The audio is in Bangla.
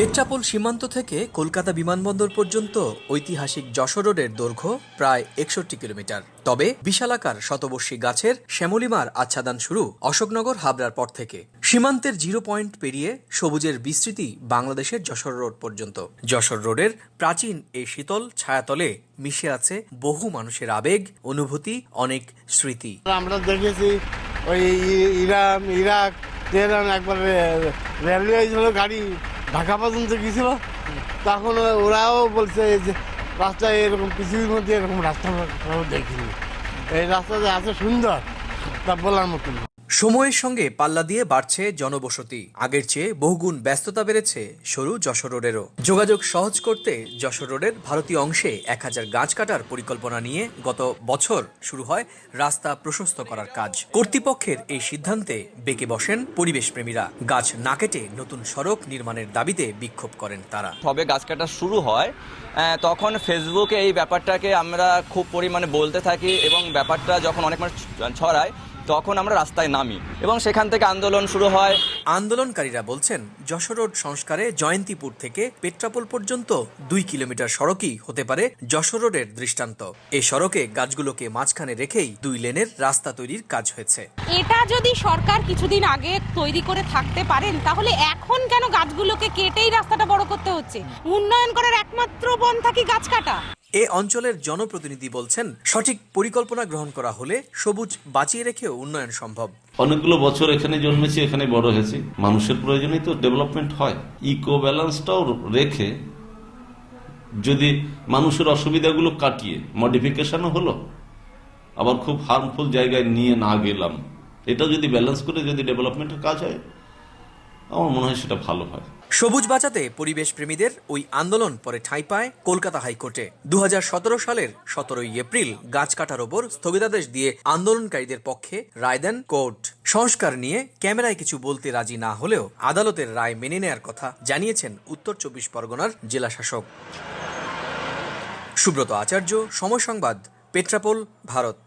পেট্রাপোল সীমান্ত থেকে কলকাতা বিমানবন্দর পর্যন্ত ঐতিহাসিক যশোর রোডের দৈর্ঘ্য প্রায় একষট্টি কিলোমিটার। তবে বিশালাকার শতবর্ষী গাছের শ্যামলিমার আচ্ছাদন শুরু অশোকনগর হাবড়ার পর থেকে। সীমান্তের জিরো পয়েন্ট পেরিয়ে সবুজের বিস্তৃতি বাংলাদেশের যশোর রোড পর্যন্ত। যশোর রোডের প্রাচীন এই শীতল ছায়াতলে মিশে আছে বহু মানুষের আবেগ, অনুভূতি, অনেক স্মৃতি। আমরা দেখেছি ওই ইরান, ইরাক একবার রেলওয়ে গাড়ি। ঢাকা পর্যন্ত গেছিল তখন ওরাও বলছে যে রাস্তায় এরকম পৃথিবীর মধ্যে এরকম রাস্তা দেখিনি এই যে আছে সুন্দর, তা বলার মতন। সময়ের সঙ্গে পাল্লা দিয়ে বাড়ছে জনবসতি। আগের চেয়ে বহুগুণ ব্যস্ততা বেড়েছে সরু যশোর রোডেরও। যোগাযোগ সহজ করতে যশোর রোডের ভারতীয় অংশে এক হাজার গাছ কাটার পরিকল্পনা নিয়ে গত বছর শুরু হয় রাস্তা প্রশস্ত করার কাজ। কর্তৃপক্ষের এই সিদ্ধান্তে বেঁকে বসেন পরিবেশ প্রেমীরা গাছ না কেটে নতুন সড়ক নির্মাণের দাবিতে বিক্ষোভ করেন তারা। সবে গাছ কাটা শুরু হয় তখন ফেসবুকে এই ব্যাপারটাকে আমরা খুব পরিমাণে বলতে থাকি এবং ব্যাপারটা যখন অনেক মানুষ ছড়ায় তখন আমরা রাস্তায় নামি এবং সেখান থেকে আন্দোলন শুরু হয়। আন্দোলনকারীরা বলছেন যশোর রোড সংস্কারে জয়ন্তীপুর থেকে পেট্রাপোল পর্যন্ত দুই কিলোমিটার সড়কই হতে পারে যশোর রোডের দৃষ্টান্ত। এই সড়কে গাছগুলোকে মাঝখানে রেখেই দুই লেনের রাস্তা তৈরির কাজ হয়েছে। এটা যদি সরকার কিছুদিন আগে তৈরি করে থাকতে পারেন তাহলে এখন কেন গাছগুলোকে কেটেই রাস্তাটা বড় করতে হচ্ছে? উন্নয়ন করার একমাত্র পন্থা কি গাছ কাটা? এ অঞ্চলের জনপ্রতিনিধি বলছেন, সঠিক পরিকল্পনা গ্রহণ করা হলে সবুজ বাঁচিয়ে রেখেও উন্নয়ন সম্ভব। অনেকগুলো বছর এখানে জন্মেছি, এখানে বড় হয়েছি। মানুষের প্রয়োজনেই তো ডেভেলপমেন্ট হয়। ইকো ব্যালেন্সটাও রেখে যদি মানুষের অসুবিধাগুলো কাটিয়ে, মডিফিকেশনও হলো, আবার খুব হার্মফুল জায়গায় নিয়ে না গেলাম, এটা যদি ব্যালেন্স করে যদি ডেভেলপমেন্টের কাজ হয়, আমার মনে হয় সেটা ভালো হয়। সবুজ বাঁচাতে পরিবেশ প্রেমীদের ওই আন্দোলন পরে ঠাঁই পায় কলকাতা হাইকোর্টে। দু হাজার সতেরো সালের সতেরোই এপ্রিল গাছ কাটার ওপর স্থগিতাদেশ দিয়ে আন্দোলনকারীদের পক্ষে রায় দেন কোর্ট। সংস্কার নিয়ে ক্যামেরায় কিছু বলতে রাজি না হলেও আদালতের রায় মেনে নেয়ার কথা জানিয়েছেন উত্তর চব্বিশ পরগনার জেলা শাসক। সুব্রত আচার্য, সময় সংবাদ, পেট্রাপোল, ভারত।